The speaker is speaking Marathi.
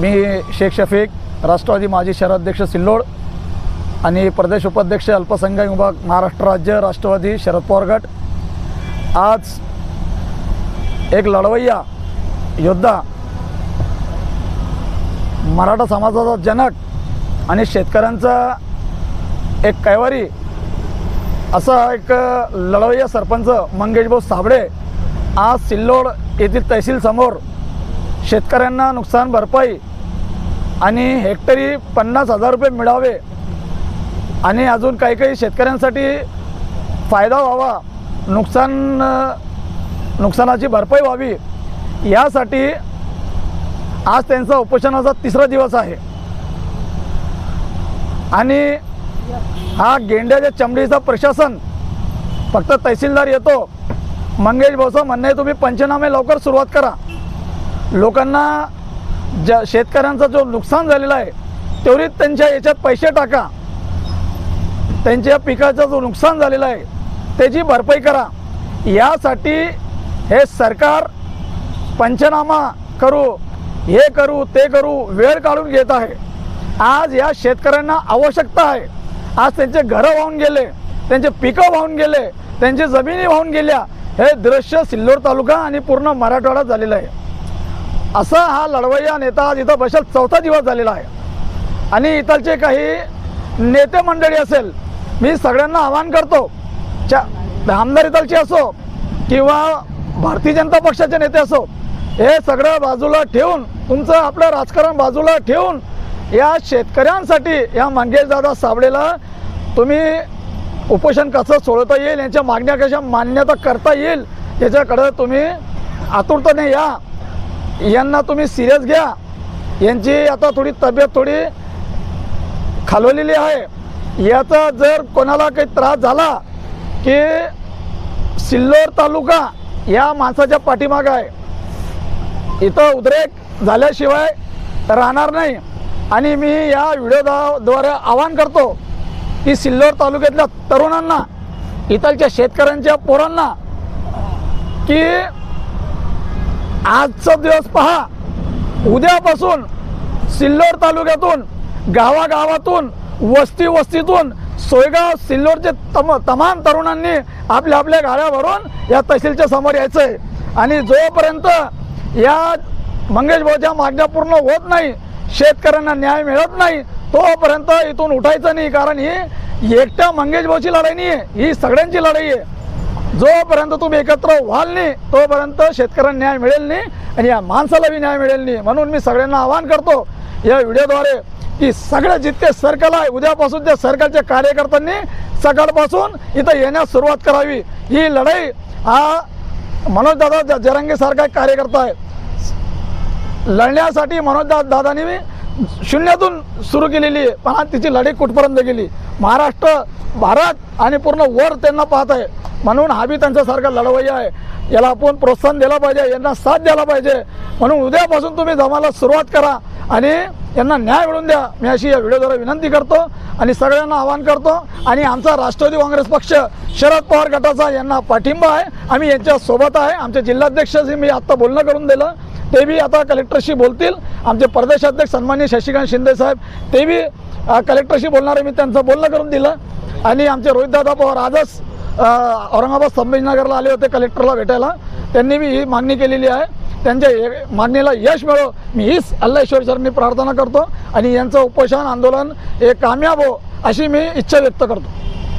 मी शेख शफीक राष्ट्रवादी माजी शहराध्यक्ष सिल्लोड आणि प्रदेश उपाध्यक्ष अल्पसंख्याक विभाग महाराष्ट्र राज्य राष्ट्रवादी शरद पवार गट. आज एक लढवय्या योद्धा मराठा समाजाचा जनक आणि शेतकऱ्यांचा एक कैवारी असा एक लढवय्या सरपंच मंगेशभाऊ साबळे आज सिल्लोड येथील तहसीलसमोर शेतकऱ्यांना नुकसान भरपाई आणि हेक्टरी पन्नास हजार रुपये मिळावे आणि अजून काही काही शेतकऱ्यांसाठी फायदा व्हावा नुकसान नुकसानाची भरपाई व्हावी यासाठी आज त्यांचा उपोषणाचा तिसरा दिवस आहे. आणि हा गेंड्याच्या चमडीचा प्रशासन फक्त तहसीलदार येतो. मंगेश भाऊचं म्हणणे तुम्ही पंचनामे लवकर सुरुवात करा. लोकांना ज्या शेतकऱ्यांचा जो नुकसान झालेला आहे तेवढीच त्यांच्या याच्यात पैसे टाका. त्यांच्या पिकाचा जो नुकसान झालेला आहे त्याची भरपाई करा. यासाठी हे सरकार पंचनामा करू हे करू ते करू वेळ काढून घेत आहे. आज या शेतकऱ्यांना आवश्यकता आहे. आज त्यांचे घरं वाहून गेले त्यांचे पिकं वाहून गेले त्यांची जमिनी वाहून गेल्या हे दृश्य सिल्लोड तालुका आणि पूर्ण मराठवाडा झालेलं आहे. असा हा लढवय्या नेता आज इथं बसेल चौथा दिवस झालेला आहे. आणि इथलचे काही नेते मंडळी असेल मी सगळ्यांना आवाहन करतो च्या आमदार इथलचे असो किंवा भारतीय जनता पक्षाचे नेते असो हे सगळं बाजूला ठेवून तुमचं आपलं राजकारण बाजूला ठेवून या शेतकऱ्यांसाठी या मंगेशदादा साबळेला तुम्ही उपोषण कसं सोडवता येईल यांच्या मागण्या कशा मान्यता करता येईल याच्याकडं तुम्ही आतुरतेने या. यांना तुम्ही सिरियस घ्या. यांची आता थोडी तब्येत थोडी खालवलेली आहे. याचा जर कोणाला काही त्रास झाला की सिल्लोड तालुका या माणसाच्या पाठीमागं आहे. इथं उद्रेक झाल्याशिवाय राहणार नाही. आणि मी या व्हिडिओद्वारे आवाहन करतो की सिल्लोड तालुक्यातल्या तरुणांना इथलच्या शेतकऱ्यांच्या पोरांना की आजचा दिवस पहा. उद्यापासून सिल्लोड तालुक्यातून गावागावातून वस्ती वस्तीतून सोयगाव सिल्लोडचे तम तमाम तरुणांनी आपल्या आपल्या गाड्या भरून या तहसीलच्या समोर यायचं आहे आणि जोपर्यंत या मंगेश भाऊच्या मागण्या पूर्ण होत नाही शेतकऱ्यांना न्याय मिळत नाही तोपर्यंत इथून उठायचं नाही. कारण ही एकट्या मंगेश भाऊची लढाई नाही आहे ही सगळ्यांची लढाई आहे. जोपर्यंत तुम्ही एकत्र व्हाल नाही तोपर्यंत शेतकऱ्यांना न्याय मिळेल नाही आणि या माणसाला बी न्याय मिळेल नाही. म्हणून मी सगळ्यांना आवाहन करतो या व्हिडिओद्वारे की सगळे जितके सर्कल आहे उद्यापासून त्या सर्कलच्या कार्यकर्त्यांनी सकाळपासून इथं येण्यास सुरुवात करावी. ही लढाई हा मनोजदादा जरंगेसारखा एक कार्यकर्ता आहे. लढण्यासाठी मनोज दा दादानी शून्यातून सुरू केलेली आहे पण तिची लढाई कुठपर्यंत गेली? महाराष्ट्र भारत आणि पूर्ण वर त्यांना पाहत आहे. म्हणून हा बी त्यांच्यासारखा लढवय्या आहे. याला आपण प्रोत्साहन दिलं पाहिजे यांना साथ द्यायला पाहिजे. म्हणून उद्यापासून तुम्ही जमाला सुरुवात करा आणि यांना न्याय मिळून द्या. मी अशी या व्हिडिओद्वारे विनंती करतो आणि सगळ्यांना आवाहन करतो. आणि आमचा राष्ट्रवादी काँग्रेस पक्ष शरद पवार गटाचा यांना पाठिंबा आहे. आम्ही यांच्या सोबत आहे. आमचे जिल्हाध्यक्षाशी मी आत्ता बोलणं करून दिलं ते बी आता कलेक्टरशी बोलतील. आमचे प्रदेशाध्यक्ष सन्मान्य शशिकांत शिंदे साहेब ते बी कलेक्टरशी बोलणारे मी त्यांचं बोलणं करून दिलं. आणि आमचे रोहितदादा पवार आजच औरंगाबाद संभाजीनगरला आले होते कलेक्टरला भेटायला. त्यांनी मी ही मागणी केलेली आहे. त्यांच्या मागणीला यश मिळो मी हीच अल्ला ईश्वरचरणी प्रार्थना करतो आणि यांचं उपोषण आंदोलन हे कामयाब हो अशी मी इच्छा व्यक्त करतो.